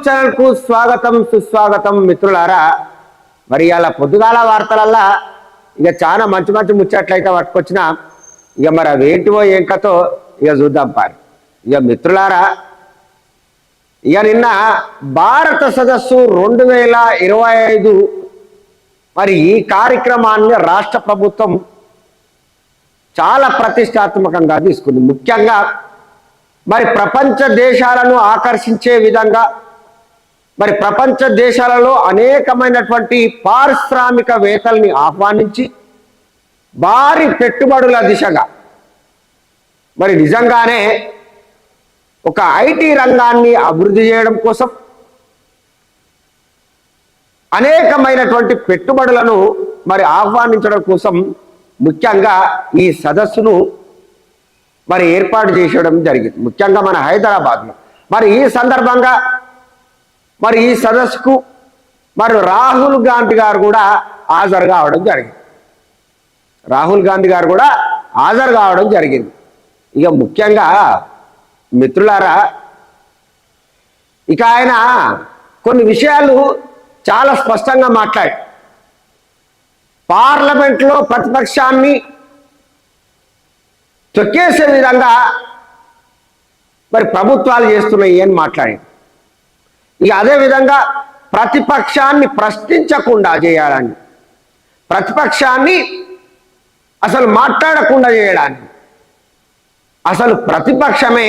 ఉషోదయం స్వాగతం సుస్వాగతం మిత్రులారా. మరి ఇలా పొద్దుగాల వార్తలల్లా ఇక చాలా మంచి మంచి ముచ్చట్లయితే పట్టుకొచ్చిన ఇక మరి అవి ఏంటివో ఏం కథో ఇక చూద్దాం పారి. ఇక మిత్రులారా ఇక నిన్న భారత సదస్సు రెండు వేల ఇరవై ఐదు మరి ఈ కార్యక్రమాన్ని రాష్ట్ర ప్రభుత్వం చాలా ప్రతిష్టాత్మకంగా తీసుకుంది. ముఖ్యంగా మరి ప్రపంచ దేశాలను ఆకర్షించే విధంగా మరి ప్రపంచ దేశాలలో అనేకమైనటువంటి పారిశ్రామికవేత్తల్ని ఆహ్వానించి భారీ పెట్టుబడుల దిశగా మరి నిజంగానే ఒక ఐటీ రంగాన్ని అభివృద్ధి చేయడం కోసం అనేకమైనటువంటి పెట్టుబడులను మరి ఆహ్వానించడం కోసం ముఖ్యంగా ఈ సదస్సును మరి ఏర్పాటు చేసేయడం జరిగింది. ముఖ్యంగా మన హైదరాబాద్లో. మరి ఈ సందర్భంగా మరి ఈ సదస్సుకు మరి రాహుల్ గాంధీ గారు కూడా హాజరు కావడం జరిగింది. రాహుల్ గాంధీ గారు కూడా హాజరు కావడం జరిగింది. ఇక ముఖ్యంగా మిత్రులారా ఇక ఆయన కొన్ని విషయాలు చాలా స్పష్టంగా మాట్లాడి పార్లమెంట్లో ప్రతిపక్షాన్ని తొక్కేసే విధంగా మరి ప్రభుత్వాలు చేస్తున్నాయి అని మాట్లాడింది ఇక అదేవిధంగా ప్రతిపక్షాన్ని ప్రశ్నించకుండా చేయాలని ప్రతిపక్షాన్ని అసలు మాట్లాడకుండా చేయడానికి అసలు ప్రతిపక్షమే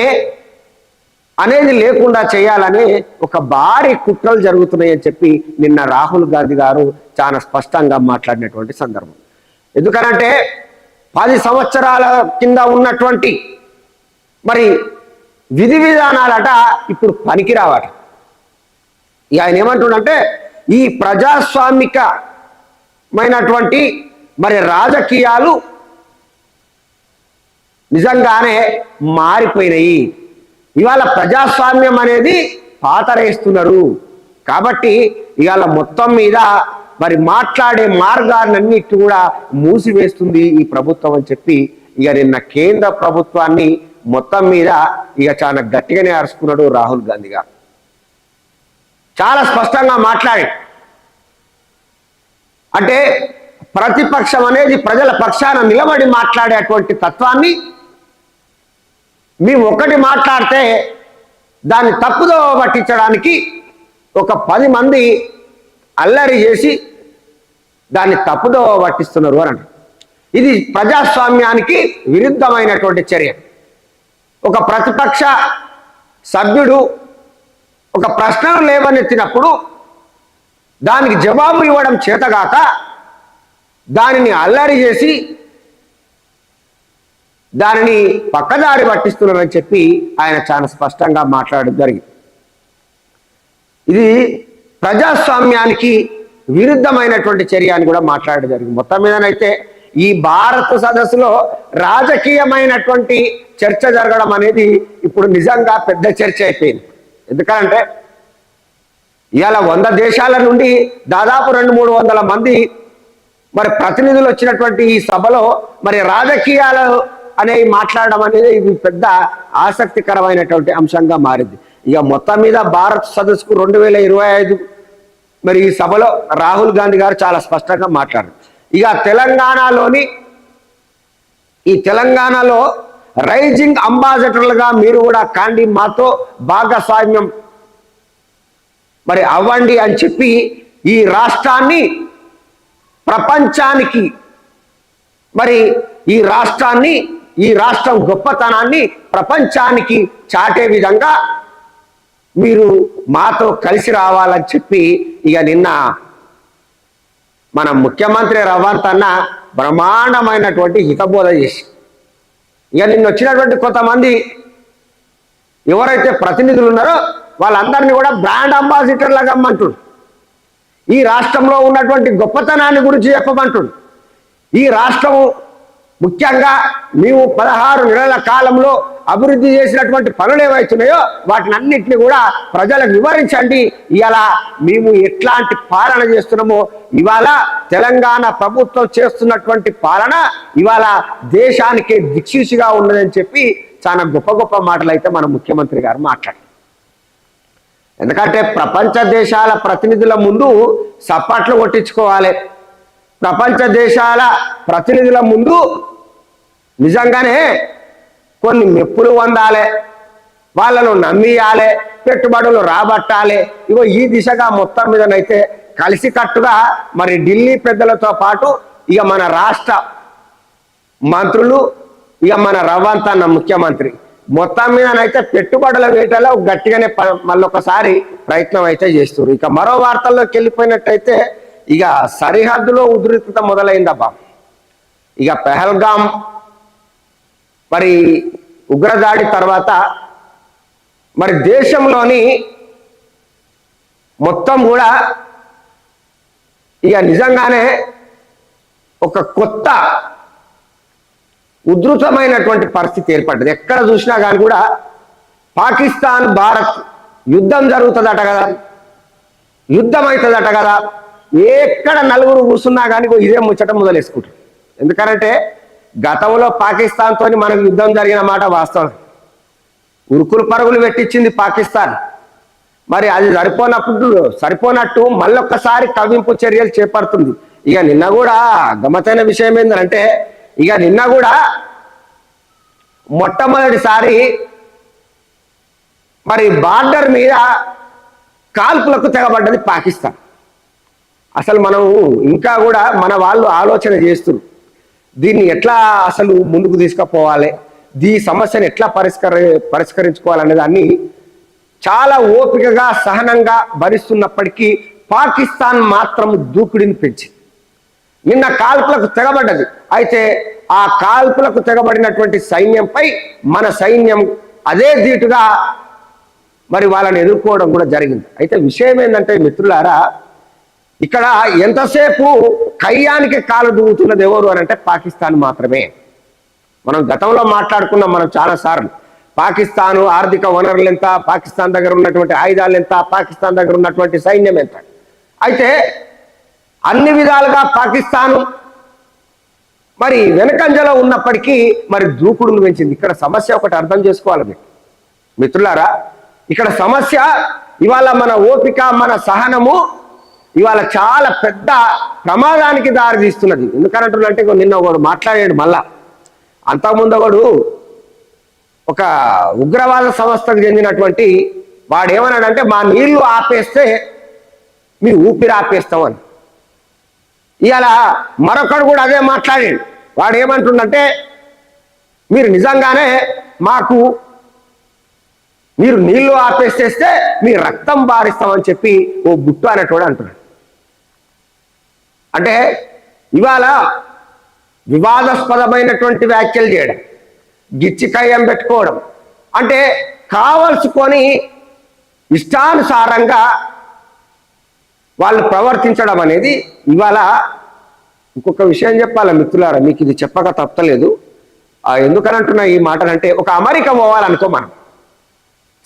అనేది లేకుండా చేయాలని ఒక భారీ కుట్రలు జరుగుతున్నాయని చెప్పి నిన్న రాహుల్ గాంధీ గారు చాలా స్పష్టంగా మాట్లాడినటువంటి సందర్భం. ఎందుకనంటే పది సంవత్సరాల కింద ఉన్నటువంటి మరి విధి విధానాలట ఇప్పుడు పనికిరావట. ఆయన ఏమంటుండంటే ఈ ప్రజాస్వామికమైనటువంటి మరి రాజకీయాలు నిజంగానే మారిపోయినాయి. ఇవాళ ప్రజాస్వామ్యం అనేది పాతరేస్తున్నారు. కాబట్టి ఇవాళ మొత్తం మీద మరి మాట్లాడే మార్గాలన్నిటి కూడా మూసివేస్తుంది ఈ ప్రభుత్వం అని చెప్పి ఇక నిన్న కేంద్ర ప్రభుత్వాన్ని మొత్తం మీద ఇక చాలా గట్టిగానే అరుచుకున్నాడు రాహుల్ గాంధీ గారు. చాలా స్పష్టంగా మాట్లాడి. అంటే ప్రతిపక్షం అనేది ప్రజల పక్షాన నిలబడి మాట్లాడేటువంటి తత్వాన్ని మేము ఒకటి మాట్లాడితే దాన్ని తప్పుదో పట్టించడానికి ఒక పది మంది అల్లరి చేసి దాన్ని తప్పుదో పట్టిస్తున్నారు అని ఇది ప్రజాస్వామ్యానికి విరుద్ధమైనటువంటి చర్య. ఒక ప్రతిపక్ష సభ్యుడు ఒక ప్రశ్నను లేవనెత్తినప్పుడు దానికి జవాబు ఇవ్వడం చేతగాక దానిని అల్లరి చేసి దానిని పక్కదారి పట్టిస్తున్నారని చెప్పి ఆయన చాలా స్పష్టంగా మాట్లాడడం జరిగింది. ఇది ప్రజాస్వామ్యానికి విరుద్ధమైనటువంటి చర్య అని కూడా మాట్లాడడం జరిగింది. మొత్తం మీదనైతే ఈ భారత సదస్సులో రాజకీయమైనటువంటి చర్చ జరగడం అనేది ఇప్పుడు నిజంగా పెద్ద చర్చ అయిపోయింది. ఎందుకంటే ఇవాళ వంద దేశాల నుండి దాదాపు రెండు మూడు వందల మంది మరి ప్రతినిధులు వచ్చినటువంటి ఈ సభలో మరి రాజకీయాలు అనేవి మాట్లాడడం అనేది ఇది పెద్ద ఆసక్తికరమైనటువంటి అంశంగా మారింది. ఇక మొత్తం మీద భారత్ సదస్సుకు రెండు వేల ఇరవై ఐదు మరి ఈ సభలో రాహుల్ గాంధీ గారు చాలా స్పష్టంగా మాట్లాడారు. ఇక తెలంగాణలోని ఈ తెలంగాణలో రైజింగ్ అంబాసిడర్లుగా మీరు కూడా కాండి మాతో భాగస్వామ్యం. మరి అవ్వండి అని చెప్పి ఈ రాష్ట్రాన్ని ప్రపంచానికి మరి ఈ రాష్ట్రాన్ని ఈ రాష్ట్రం గొప్పతనాన్ని ప్రపంచానికి చాటే విధంగా మీరు మాతో కలిసి రావాలని చెప్పి ఇక నిన్న మన ముఖ్యమంత్రి రవంత్ అన్న బ్రహ్మాండమైనటువంటి హితబోధ చేసి ఇక నిన్న వచ్చినటువంటి కొంతమంది ఎవరైతే ప్రతినిధులు ఉన్నారో వాళ్ళందరినీ కూడా బ్రాండ్ అంబాసిడర్లాగా అమ్మంటుండు ఈ రాష్ట్రంలో ఉన్నటువంటి గొప్పతనాన్ని గురించి చెప్పమంటుండు. ఈ రాష్ట్రం ముఖ్యంగా మేము పదహారు నెలల కాలంలో అభివృద్ధి చేసినటువంటి పనులు ఏవైతున్నాయో వాటిని అన్నింటినీ కూడా ప్రజలకు వివరించండి. ఇలా మేము ఎట్లాంటి పాలన చేస్తున్నామో ఇవాళ తెలంగాణ ప్రభుత్వం చేస్తున్నటువంటి పాలన ఇవాళ దేశానికి దిక్సూచిగా ఉన్నదని చెప్పి చాలా గొప్ప గొప్ప మాటలు అయితే మన ముఖ్యమంత్రి గారు మాట్లాడారు. ఎందుకంటే ప్రపంచ దేశాల ప్రతినిధుల ముందు సప్పట్లు కొట్టించుకోవాలి. ప్రపంచ దేశాల ప్రతినిధుల ముందు నిజంగానే కొన్ని మెప్పులు పొందాలి వాళ్ళను నమ్మియాలి పెట్టుబడులు రాబట్టాలి. ఇగో ఈ దిశగా మొత్తం మీదనైతే కలిసికట్టుగా మరి ఢిల్లీ పెద్దలతో పాటు ఇక మన రాష్ట్ర మంత్రులు ఇక మన రవ్వంతన్న ముఖ్యమంత్రి. మొత్తం మీదనైతే పెట్టుబడుల వేటలో గట్టిగానే ప- మళ్ళొకసారి ప్రయత్నం అయితే చేస్తున్నారు ఇక మరో వార్తల్లోకి వెళ్ళిపోయినట్టయితే ఇక సరిహద్దులో ఉధృతత మొదలైందబ్బా. ఇక పెహల్గాం మరి ఉగ్రదాడి తర్వాత మరి దేశంలోని మొత్తం కూడా ఇక నిజంగానే ఒక కొత్త ఉధృతమైనటువంటి పరిస్థితి ఏర్పడ్డది. ఎక్కడ చూసినా కానీ కూడా పాకిస్తాన్ భారత్ యుద్ధం జరుగుతుందట కదా. యుద్ధం అవుతుందట కదా. ఎక్కడ నలుగురు కూర్చున్నా కానీ ఇదే ముచ్చట మొదలేసుకుంటారు. ఎందుకంటే గతంలో పాకిస్తాన్తో మనకు యుద్ధం జరిగిన మాట వాస్తవం. ఉరుకులు పరుగులు పెట్టించింది పాకిస్తాన్. మరి అది సరిపోనప్పుడు సరిపోనట్టు మళ్ళొక్కసారి కవ్వింపు చర్యలు చేపడుతుంది. ఇక నిన్న కూడా గమ్మతైన విషయం ఏంటంటే ఇక నిన్న కూడా మొట్టమొదటిసారి మరి బార్డర్ మీద కాల్పులకు తెగబడ్డది పాకిస్తాన్. అసలు మనం ఇంకా కూడా మన వాళ్ళు ఆలోచన చేస్తున్నారు దీన్ని ఎట్లా అసలు ముందుకు తీసుకుపోవాలి? దీ సమస్యను ఎట్లా పరిష్కరి పరిష్కరించుకోవాలనే దాన్ని చాలా ఓపికగా సహనంగా భరిస్తున్నప్పటికీ పాకిస్తాన్ మాత్రం దూకుడిని పెంచింది. నిన్న కాల్పులకు తెగబడ్డది. అయితే ఆ కాల్పులకు తెగబడినటువంటి సైన్యంపై మన సైన్యం అదే ధీటుగా మరి వాళ్ళని ఎదుర్కోవడం కూడా జరిగింది. అయితే విషయం ఏంటంటే మిత్రులారా ఇక్కడ ఎంతసేపు కయ్యానికి కాలు దూగుతున్నది ఎవరు అని అంటే పాకిస్తాన్ మాత్రమే. మనం గతంలో మాట్లాడుకున్నాం మనం చాలా సార్లు. పాకిస్తాన్ ఆర్థిక వనరులు ఎంత పాకిస్తాన్ దగ్గర ఉన్నటువంటి ఆయుధాలు ఎంత పాకిస్తాన్ దగ్గర ఉన్నటువంటి సైన్యం ఎంత. అయితే అన్ని విధాలుగా పాకిస్తాను మరి వెనకంజలో ఉన్నప్పటికీ మరి దూకుడును పెంచింది. ఇక్కడ సమస్య ఒకటి అర్థం చేసుకోవాలి మీరు మిత్రులారా ఇక్కడ సమస్య ఇవాళ మన ఓపిక మన సహనము ఇవాళ చాలా పెద్ద ప్రమాదానికి దారితీస్తున్నది ఎందుకంటున్నంటే ఇగో నిన్న ఒకడు మాట్లాడాడు మళ్ళా. అంతకుముందు ఒకడు ఒక ఉగ్రవాద సంస్థకు చెందినటువంటి వాడు ఏమన్నాడంటే మా నీళ్ళు ఆపేస్తే మీ ఊపిరి ఆపేస్తామని. ఇవాళ మరొకడు కూడా అదే మాట్లాడాడు. వాడు ఏమంటుండంటే మీరు నిజంగానే మాకు మీరు నీళ్ళు ఆపేసేస్తే మీ రక్తం బారిస్తామని చెప్పి ఓ గుట్టు అనేటోడు అంటున్నాడు. అంటే ఇవాళ వివాదాస్పదమైనటువంటి వ్యాఖ్యలు చేయడం గిచ్చికయ్యం పెట్టుకోవడం అంటే కావలసుకొని ఇష్టానుసారంగా వాళ్ళు ప్రవర్తించడం అనేది ఇవాళ ఇంకొక విషయం చెప్పాలా మిత్రులారా మీకు ఇది చెప్పక తప్పలేదు. ఆ, ఎందుకని అంటున్నా ఈ మాటలంటే ఒక అమెరికా పోవాలనుకో మనం.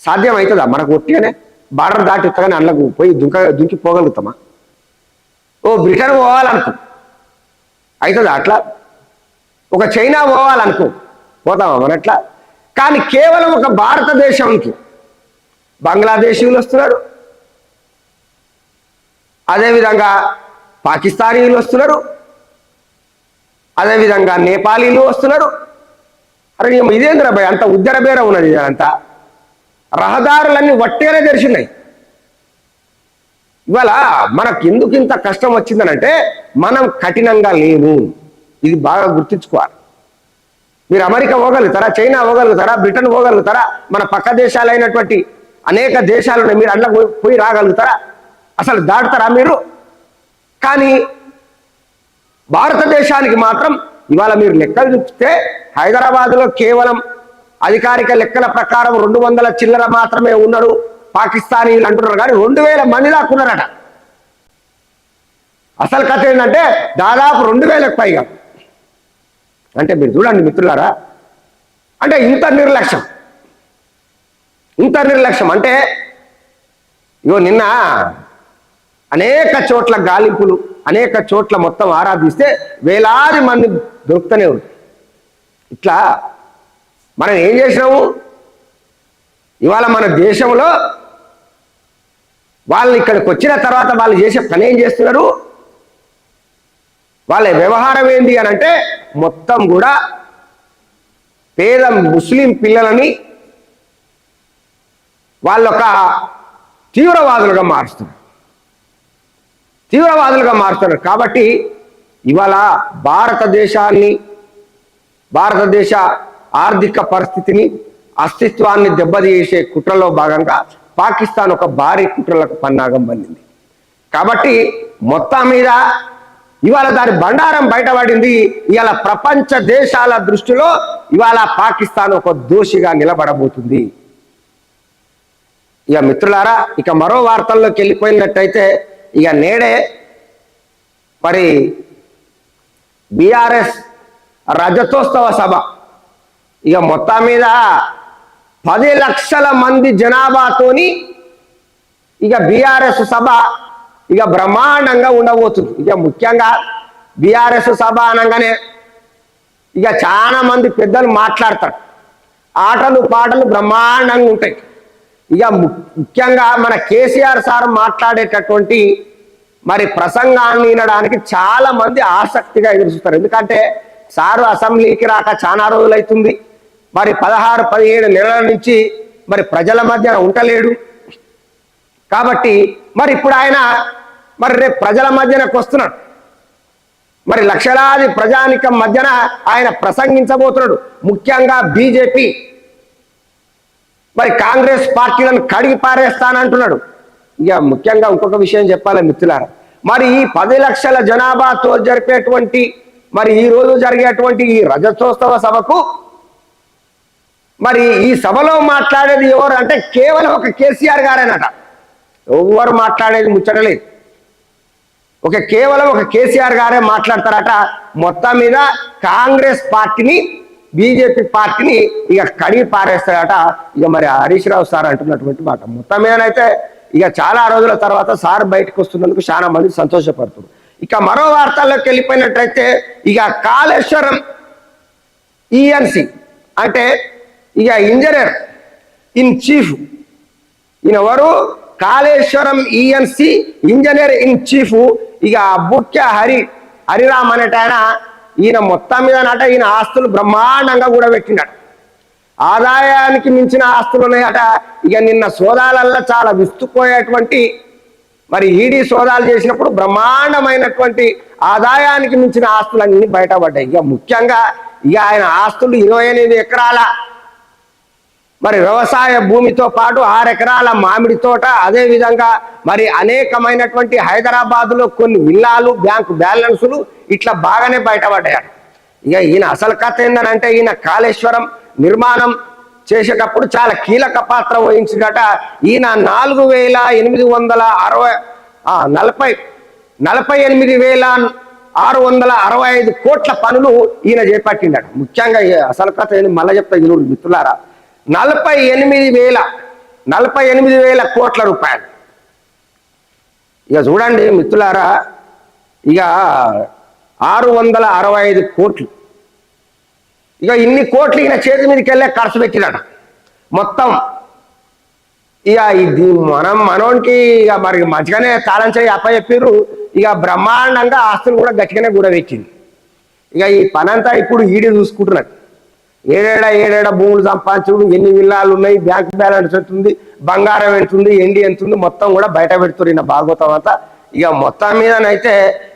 సాధ్యం అవుతుందా మనకు ఒట్టిగానే బార్డర్ దాటి ఉత్తగానే అందులోకి పోయి దుంక దుంకి పోగలుగుతామా? ఓ బ్రిటన్ పోవాలనుకో. అవుతుంది అట్లా? ఒక చైనా పోవాలనుకో. పోతామా మన అట్లా? కానీ కేవలం ఒక భారతదేశంకి బంగ్లాదేశీయులు వస్తున్నారు. అదేవిధంగా పాకిస్తానీయులు వస్తున్నారు. అదేవిధంగా నేపాలీలు వస్తున్నారు. అరే ఏం ఇదేంద్ర అంత ఉద్దరబేర ఉన్నది అంతా రహదారులన్నీ వట్టేనే తెరిచినాయి ఇవాళ మనకు ఎందుకు ఇంత కష్టం వచ్చిందనంటే మనం కఠినంగా లేము. ఇది బాగా గుర్తుంచుకోవాలి. మీరు అమెరికా పోగలుగుతారా? చైనా పోగలుగుతారా? బ్రిటన్ పోగలుగుతారా? మన పక్క దేశాలైనటువంటి అనేక దేశాలు మీరు అట్లా పోయి- పోయి రాగలుగుతారా? అసలు దాటుతారా మీరు? కానీ భారతదేశానికి మాత్రం ఇవాళ మీరు లెక్కలు చూస్తే హైదరాబాద్లో కేవలం అధికారిక లెక్కల ప్రకారం రెండు వందల చిల్లర మాత్రమే ఉన్నాడు. పాకిస్తానీలు అంటున్నారు కానీ రెండు వేల మంది దాక్కున్నారట అసలు కథ ఏంటంటే దాదాపు రెండు వేలకు పైగా. అంటే మీరు చూడండి మిత్రులారా అంటే ఇంత నిర్లక్ష్యం. ఇంత నిర్లక్ష్యం అంటే ఇగో నిన్న అనేక చోట్ల గాలింపులు అనేక చోట్ల మొత్తం ఆరాధిస్తే వేలాది మంది దొరుకుతూనే ఉంది ఇట్లా మనం ఏం చేసినాము? ఇవాళ మన దేశంలో వాళ్ళు ఇక్కడికి వచ్చిన తర్వాత వాళ్ళు చేసే పని ఏం చేస్తున్నారు? వాళ్ళ వ్యవహారం ఏంటి అని అంటే మొత్తం కూడా పేద ముస్లిం పిల్లలని వాళ్ళొక తీవ్రవాదులుగా మారుస్తున్నారు. తీవ్రవాదులుగా మారుతున్నారు కాబట్టి ఇవాళ భారతదేశాన్ని భారతదేశ ఆర్థిక పరిస్థితిని అస్తిత్వాన్ని దెబ్బతీసే కుట్రలో భాగంగా పాకిస్తాన్ ఒక భారీ కుట్రలకు పన్నాగం బందింది కాబట్టి మొత్తం మీద ఇవాళ దాని బండారం బయటపడింది. ఇవాళ ప్రపంచ దేశాల దృష్టిలో ఇవాళ పాకిస్తాన్ ఒక దోషిగా నిలబడబోతుంది. ఇక మిత్రులారా ఇక మరో వార్తల్లోకి వెళ్ళిపోయినట్టయితే ఇక నేడే మరి బీఆర్ఎస్ రజతోత్సవ సభ. ఇక మొత్తం మీద పది లక్షల మంది జనాభాతోని ఇక బీఆర్ఎస్ సభ ఇక బ్రహ్మాండంగా ఉండబోతుంది. ఇక ముఖ్యంగా బీఆర్ఎస్ సభ అనగానే ఇక చాలా మంది పెద్దలు మాట్లాడతారు. ఆటలు పాటలు బ్రహ్మాండంగా ఉంటాయి. ఇక ము- ముఖ్యంగా మన కేసీఆర్ సార్ మాట్లాడేటటువంటి మరి ప్రసంగాన్ని వినడానికి చాలా మంది ఆసక్తిగా ఎదురుస్తారు ఎందుకంటే సారు అసెంబ్లీకి రాక చాలా రోజులైతుంది. మరి పదహారు పదిహేడు నెలల నుంచి మరి ప్రజల మధ్యన ఉండలేడు కాబట్టి మరి ఇప్పుడు ఆయన మరి రేపు ప్రజల మధ్యనకు వస్తున్నాడు. మరి లక్షలాది ప్రజానికం మధ్యన ఆయన ప్రసంగించబోతున్నాడు. ముఖ్యంగా బీజేపీ. మరి కాంగ్రెస్ పార్టీలను కడిగి పారేస్తానంటున్నాడు. ఇక ముఖ్యంగా ఇంకొక విషయం చెప్పాలి మిత్రులారా. మరి ఈ పది లక్షల జనాభాతో జరిపేటువంటి మరి ఈ రోజు జరిగేటువంటి ఈ రజతోత్సవ సభకు మరి ఈ సభలో మాట్లాడేది ఎవరు అంటే కేవలం ఒక కేసీఆర్ గారేనట. ఎవరు మాట్లాడేది ముచ్చటలేదు ఒక కేవలం ఒక కేసీఆర్ గారే మాట్లాడతారట. మొత్తం మీద కాంగ్రెస్ పార్టీని బీజేపీ పార్టీని ఇక కడిగి పారేస్తారట. ఇక మరి హరీష్ రావు సార్ అంటున్నటువంటి మాట. మొత్తం మీదనైతే ఇక చాలా రోజుల తర్వాత సార్ బయటకు వస్తున్నందుకు చాలా మంది సంతోషపడుతున్నారు. ఇక మరో వార్తల్లోకి వెళ్ళిపోయినట్టయితే ఇక కాళేశ్వరం ఈఎన్సి అంటే ఇక ఇంజనీర్ ఇన్ చీఫ్. ఈయన ఎవరు? Kaleshwaram ENC engineer in chief. ఇక బుక్య హరి హరిరామ్ అనేట ఆయన ఈయన మొత్తం మీద నట ఈయన ఆస్తులు బ్రహ్మాండంగా కూడా పెట్టినట ఆదాయానికి మించిన ఆస్తులు ఉన్నాయట. ఇక నిన్న సోదాలల్లో చాలా విస్తుపోయేటువంటి మరి ఈడీ సోదాలు చేసినప్పుడు బ్రహ్మాండమైనటువంటి ఆదాయానికి మించిన ఆస్తులన్నీ బయటపడ్డాయి. ఇక ముఖ్యంగా ఇక ఆయన ఆస్తులు ఇరవై ఎనిమిది ఎకరాల మరి వ్యవసాయ భూమితో పాటు ఆరు ఎకరాల మామిడి తోట అదే విధంగా మరి అనేకమైనటువంటి హైదరాబాద్లో కొన్ని విల్లాలు బ్యాంకు బ్యాలెన్సులు ఇట్లా బాగానే బయటపడ్డాయి ఇక ఈయన అసలు కథ ఏంటంటే ఈయన కాళేశ్వరం నిర్మాణం చేసేటప్పుడు చాలా కీలక పాత్ర వహించినట. ఈయన నాలుగు వేల ఎనిమిది వందల అరవై ఆ, నలభై నలభై ఎనిమిది వేల ఆరు వందల అరవై ఐదు కోట్ల పనులు ఈయన చేపట్టిండట. ముఖ్యంగా అసలు కథ ఏంది? మళ్ళీ చెప్తా ఇనుడు మిత్రులారా. నలభై ఎనిమిది వేల నలభై ఎనిమిది వేల కోట్ల రూపాయలు. ఇక చూడండి మిత్రులారా ఇక ఆరు వందల అరవై ఐదు కోట్లు. ఇక ఇన్ని కోట్లు ఈయన చేతి మీదకి వెళ్ళే ఖర్చు పెట్టినట మొత్తం ఇక ఇది మనం మనోనికి ఇక మరి మంచిగానే తాళం చేయి అప్పచెప్పారు ఇక బ్రహ్మాండంగా ఆస్తులు కూడా గట్టిగానే కూడా పెట్టింది ఇక ఈ పనంతా ఇప్పుడు ఈడి చూసుకుంటున్నది ఏడేడా ఏడేడా భూములు సంపాదించుడు ఎన్ని విల్లాలు ఉన్నాయి బ్యాంక్ బ్యాలెన్స్ ఎంత ఉంది బంగారం ఎంత ఉంది ఎండి ఎంత ఉంది మొత్తం కూడా బయట పెడుతున్నారు ఈయన భాగవతం అంతా. ఇక మొత్తం మీదనైతే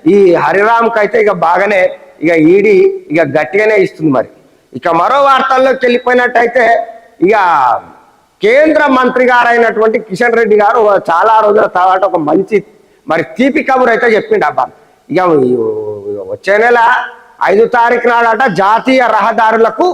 ఈ హరిరామ్కి అయితే ఇక బాగానే ఇక ఈడి ఇక గట్టిగానే ఇస్తుంది మరి. ఇక మరో వార్తల్లోకి వెళ్ళిపోయినట్టయితే ఇక కేంద్ర మంత్రి గారైనటువంటి కిషన్ రెడ్డి గారు చాలా రోజుల తర్వాత ఒక మంచి మరి తీపి కబురు అయితే చెప్పిండు అబ్బా. ఇక వచ్చే నెల ఐదు తారీఖు నాడట జాతీయ రహదారులకు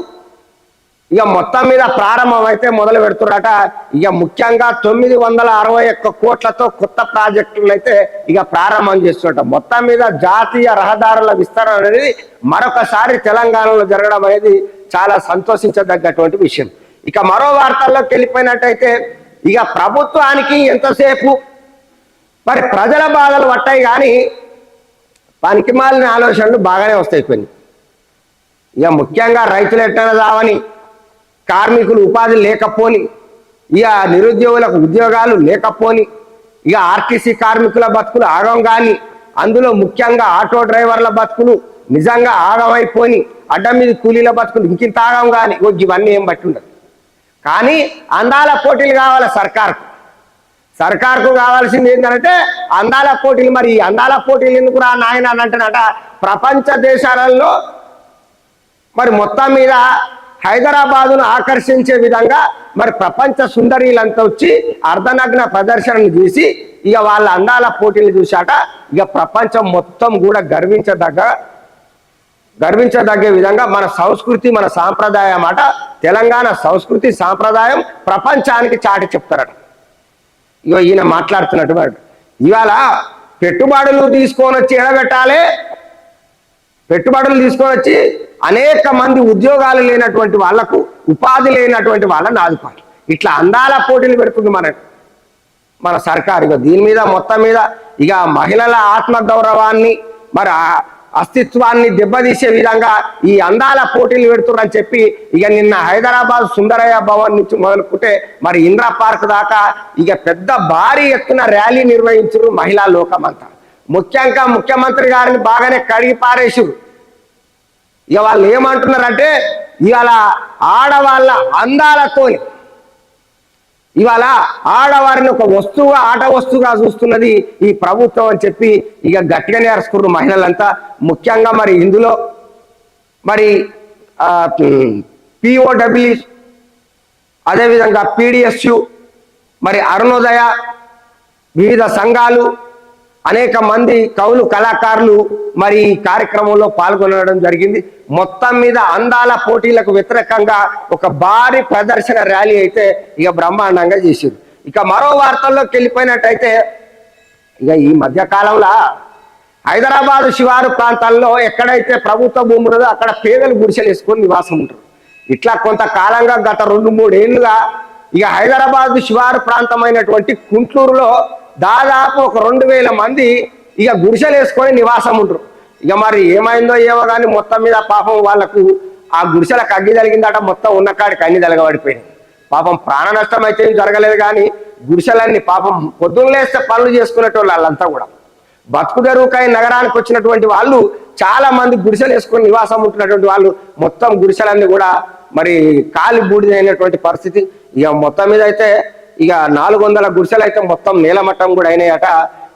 ఇక మొత్తం మీద ప్రారంభమైతే మొదలు పెడుతున్నారట. ఇక ముఖ్యంగా తొమ్మిది వందల అరవై ఒక్క కోట్లతో కొత్త ప్రాజెక్టులు అయితే ఇక ప్రారంభం చేస్తున్నట. మొత్తం మీద జాతీయ రహదారుల విస్తరణ అనేది మరొకసారి తెలంగాణలో జరగడం అనేది చాలా సంతోషించదగ్గటువంటి విషయం. ఇక మరో వార్తల్లోకి వెళ్ళిపోయినట్టయితే ఇక ప్రభుత్వానికి ఎంతసేపు? మరి ప్రజల బాధలు పట్టాయి కానీ పనికిమాలిన ఆలోచనలు బాగానే వస్తాయి కొన్ని. ఇక ముఖ్యంగా రైతులు ఎట్టన రావని కార్మికులు ఉపాధి లేకపోని ఇక నిరుద్యోగులకు ఉద్యోగాలు లేకపోని ఇక ఆర్టీసీ కార్మికుల బతుకులు ఆగం కానీ అందులో ముఖ్యంగా ఆటో డ్రైవర్ల బతుకులు నిజంగా ఆగమైపోని అడ్డం మీద కూలీల బతుకులు ఇంకింత ఆగం కానీ ఇవన్నీ ఏం బట్టి ఉండదు. కానీ అందాల పోటీలు కావాలి సర్కార్కు. సర్కార్కు కావాల్సింది ఏంటంటే అందాల పోటీలు మరి ఈ అందాల పోటీలు ఎందుకు రా నాయన అని అంటున్నట ప్రపంచ దేశాలలో మరి మొత్తం మీద హైదరాబాదును ఆకర్షించే విధంగా మరి ప్రపంచ సుందరీలంతా వచ్చి అర్ధనగ్న ప్రదర్శనను చూసి ఇక వాళ్ళ అందాల పోటీలు చూశాక ఇక ప్రపంచం మొత్తం కూడా గర్వించదగ్గ గర్వించదగ్గే విధంగా మన సంస్కృతి మన సాంప్రదాయం అట తెలంగాణ సంస్కృతి సాంప్రదాయం ప్రపంచానికి చాటి చెప్తారట. ఇగో ఈయన మాట్లాడుతున్నట్టు ఇవాళ పెట్టుబడులు తీసుకొని వచ్చి ఎడబెట్టాలి పెట్టుబడులు తీసుకొని వచ్చి అనేక మంది ఉద్యోగాలు లేనటువంటి వాళ్ళకు ఉపాధి లేనటువంటి వాళ్ళని ఆదుకోవాలి. ఇట్లా అందాల పోటీలు పెడుతుంది మన మన సర్కారు. ఇక దీని మీద మొత్తం మీద ఇక మహిళల ఆత్మ గౌరవాన్ని మరి అస్తిత్వాన్ని దెబ్బతీసే విధంగా ఈ అందాల పోటీలు పెడుతున్నారని చెప్పి ఇక నిన్న హైదరాబాద్ సుందరయ్య భవన్ నుంచి మొదలుకుంటే మరి ఇంద్రా పార్క్ దాకా ఇక పెద్ద భారీ ఎత్తున ర్యాలీ నిర్వహించారు మహిళా లోకమంతా. ముఖ్యంగా ముఖ్యమంత్రి గారిని బాగానే కడిగి పారేసారు. ఇక వాళ్ళు ఏమంటున్నారంటే ఇవాళ ఆడవాళ్ళ అందాలతోని ఇవాళ ఆడవారిని ఒక వస్తువుగా ఆట వస్తువుగా చూస్తున్నది ఈ ప్రభుత్వం అని చెప్పి ఇక గట్టిగానే అరుచుకున్నారు మహిళలంతా. ముఖ్యంగా మరి ఇందులో మరి పిఓడబ్ల్యూ అదేవిధంగా పీడిఎస్యు మరి అరుణోదయ వివిధ సంఘాలు అనేక మంది కవులు కళాకారులు మరి ఈ కార్యక్రమంలో పాల్గొనడం జరిగింది. మొత్తం మీద అందాల పోటీలకు వ్యతిరేకంగా ఒక భారీ ప్రదర్శన ర్యాలీ అయితే ఇక బ్రహ్మాండంగా చేసింది. ఇక మరో వార్తల్లోకి వెళ్ళిపోయినట్టయితే ఇక ఈ మధ్య కాలంలో హైదరాబాదు శివారు ప్రాంతాల్లో ఎక్కడైతే ప్రభుత్వ భూమి ఉందో అక్కడ పేదలు గుడిసెలు వేసుకొని నివాసం ఉంటారు. ఇట్లా కొంతకాలంగా గత రెండు మూడేళ్ళుగా ఇక హైదరాబాద్ శివారు ప్రాంతమైనటువంటి కుంట్లూరులో దాదాపు ఒక రెండు వేల మంది ఇక గుడిసెలు వేసుకొని నివాసం ఉంటారు ఇక మరి ఏమైందో ఏమో కానీ మొత్తం మీద పాపం వాళ్ళకు ఆ గుడిసెలకు అగ్గి జరిగిందట మొత్తం ఉన్న కాడికి అన్ని తలగబడిపోయినాయి. పాపం ప్రాణ నష్టం అయితే ఏం జరగలేదు కానీ గుడిసెలన్నీ పాపం పొద్దున్న లేస్తే పనులు చేసుకునేటోళ్ళు వాళ్ళంతా కూడా. బతుకు నగరానికి వచ్చినటువంటి వాళ్ళు చాలా మంది గుడిసెలు వేసుకొని నివాసం ఉంటున్నటువంటి వాళ్ళు మొత్తం గుడిసెలన్నీ కూడా మరి కాలి బూడిదైనటువంటి పరిస్థితి. ఇక మొత్తం మీద అయితే ఇక నాలుగు వందల గుడిసెలు అయితే మొత్తం నేలమట్టం కూడా అయినాయట.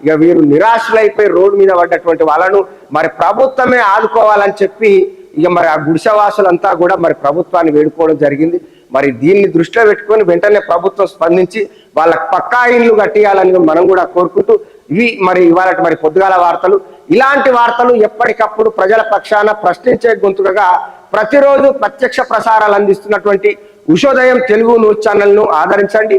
ఇక వీరు నిరాశలైపోయి రోడ్డు మీద పడ్డటువంటి వాళ్ళను మరి ప్రభుత్వమే ఆదుకోవాలని చెప్పి ఇక మరి ఆ గుడిసెవాసులంతా కూడా మరి ప్రభుత్వాన్ని వేడుకోవడం జరిగింది. మరి దీన్ని దృష్టిలో పెట్టుకొని వెంటనే ప్రభుత్వం స్పందించి వాళ్ళకి పక్కా ఇండ్లు కట్టియాలని మనం కూడా కోరుకుంటూ ఇవి మరి ఇవాళ మరి పొద్దుగాల వార్తలు. ఇలాంటి వార్తలు ఎప్పటికప్పుడు ప్రజల పక్షాన ప్రశ్నించే గొంతుకగా ప్రతిరోజు ప్రత్యక్ష ప్రసారాలు అందిస్తున్నటువంటి ఉషోదయం తెలుగు న్యూస్ ఛానల్ను ఆదరించండి.